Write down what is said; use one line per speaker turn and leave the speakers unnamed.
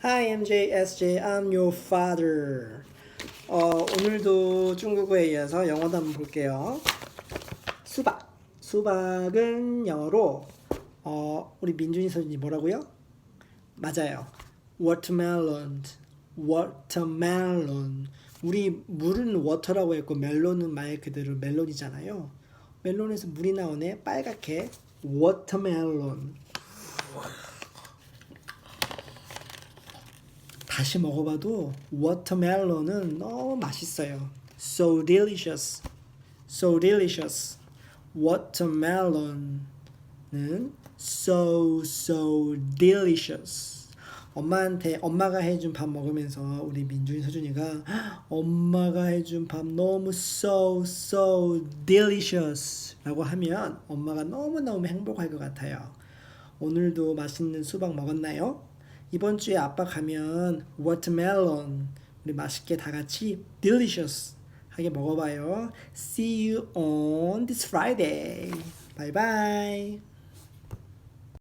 Hi, MJ, SJ, I'm your father. 어, 오늘도 중국어에 이어서 영어도 한번 볼게요. 수박. 수박은 영어로 어, 우리 민준이 선생님이 뭐라고요? 맞아요. watermelon. watermelon. 우리 물은 워터라고 했고 멜론은 말 그대로 멜론이잖아요. 멜론에서 물이 나오네. 빨갛게 watermelon. 다시 먹어봐도 워터멜론은 너무 맛있어요. So delicious. So delicious. Watermelon은 so so delicious. 엄마한테 엄마가 해준 밥 먹으면서 우리 민준이 서준이가 엄마가 해준 밥 너무 so so delicious라고 하면 엄마가 너무 너무 행복할 것 같아요. 오늘도 맛있는 수박 먹었나요? 이번 주에 아빠 가면 watermelon 우리 맛있게 다 같이 delicious 하게 먹어봐요. See you on this Friday. Bye bye.